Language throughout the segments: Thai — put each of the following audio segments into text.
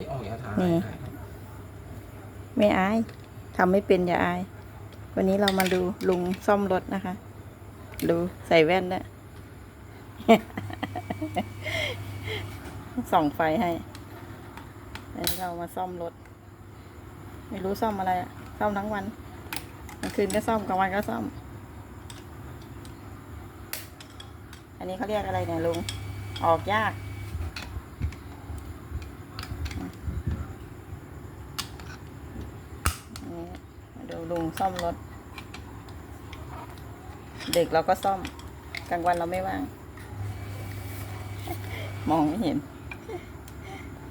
ออกอย่าถ่ายนี่ถ่ายครับไม่อาย ทำไม่เป็นอย่าอาย วันนี้เรามาดูลุงซ่อมรถนะคะ ดูใส่แว่นด้วย ส่องไฟให้ วันนี้เรามาซ่อมรถ ไม่รู้ซ่อมอะไรอะซ่อมทั้งวันกลางคืนก็ซ่อมกลางวันก็ซ่อม อันนี้เขาเรียกอะไรเนี่ยลุง ออกยาก นี่ มาดูลุงซ่อมรถเด็กเราก็ซ่อมกลางวันเราไม่ว่าง มองไม่เห็น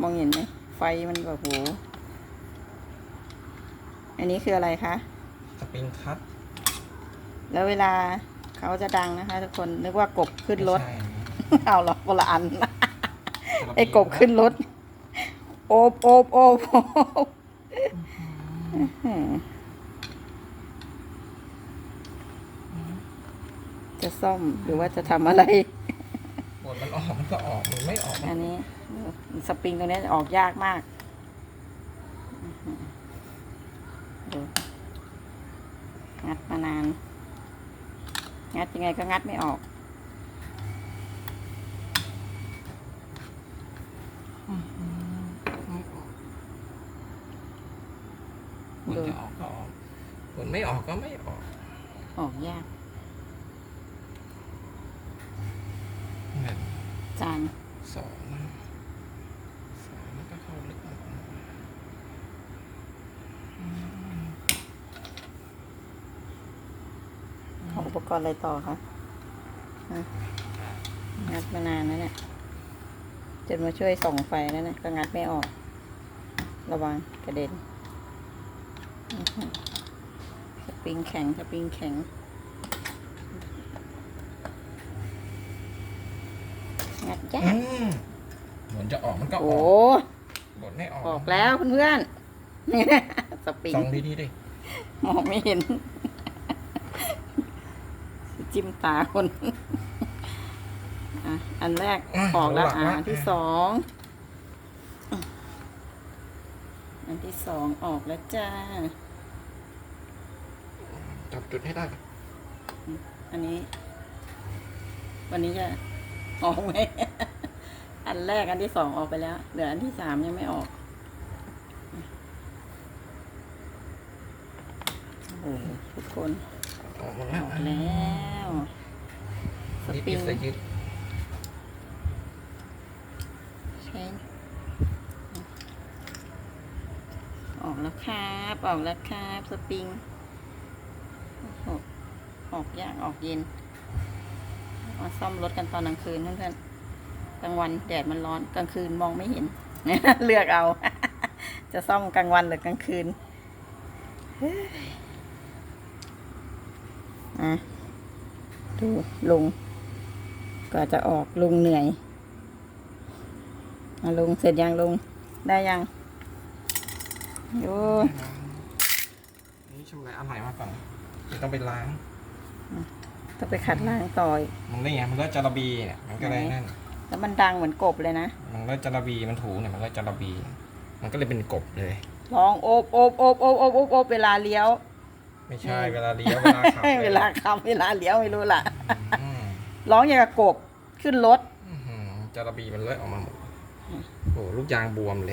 มองเห็นไหมไฟมันแบบโหอันนี้คืออะไรคะสปริงคัตแล้วเวลาเขาจะดังนะคะ ทุกคนนึกว่ากบขึ้นรถไม่ใช่เอาหรอคนละอันสำหรับไอ้กบขึ้นรถ โอบโอบโอบโอบอื้อหือ จะซ่อมหรือว่าจะทำอะไรบทมันออกมันก็ออกมันไม่ออกอันนี้สปริงตัวนี้ออกยากมากดูงัดมานาน งัดยังไงก็งัดไม่ออกบทจะออกก็ออกบทไม่ออกก็ไม่ออก ออกยาก หนึ่ง จานสองสามแล้วก็เข้าลึกออกเอาอุปกรณ์อะไรต่อคะฮะงัดมานานแล้วเนี่ยจนมาช่วยส่องไฟแล้วเนี่ยก็งัดไม่ออก ระวังกระเด็นอื้อหือสปริงแข็งสปริงแข็ง งัด ยากอืมบทจะออกมันก็อโอ้อกบทไม่ออกออกแล้วเพื่อนๆ สปริงส่องดีๆดิมองไม่เห็น จิ้มตาคนอะอันแรกออกแล้วอะอันที่สองอันที่สองออกแล้วจ้า จับจุดให้ได้ อันนี้ วันนี้จะ ออกไหมอันแรกอันที่สองออกไปแล้ว เหลืออันที่สามยังไม่ออก โอ้โหทุกคนออกหมดแล้วอกแล้วสปริงยึดใช้ออกแล้วครับ ออกแล้วครับ สปริงโอ้โหออกยากออกเย็น มาซ่อมรถกันตอนกลางคืนเพื่อนๆกลางวันแดดมันร้อนกลางคืนมองไม่เห็น เลือกเอา จะซ่อมกลางวันหรือกลางคืนเฮ้ยอะดูลุงก็จะออกลุงเหนื่อยอะลุงเสร็จยังลุงได้ยังโอ้ยนี่ชำระอะไรมาก่อนเดี๋ยวต้องไปล้าง ต้องไปขัดล้างต่อยมันได้ไงมันก็จะระบีเนี่ยมันก็เลยนั่น แล้วมันดังเหมือนกบเลยนะ มันก็จะระบีมันถูเนี่ยมันก็จะระบี มันก็เลยเป็นกบเลยร้องโอบโอบโอบโอบโอบโอบโอบเวลาเลี้ยว ไม่ใช่อืมเวลาเลี้ยวเวลาขับเวลาขับเวลาเลี้ยวไม่รู้ล่ะอืมร้องอย่างกับกบขึ้นรถอื้อหือจะระบีมันเลือดออกมาหมดโอ้โหลูกยางบวมเลย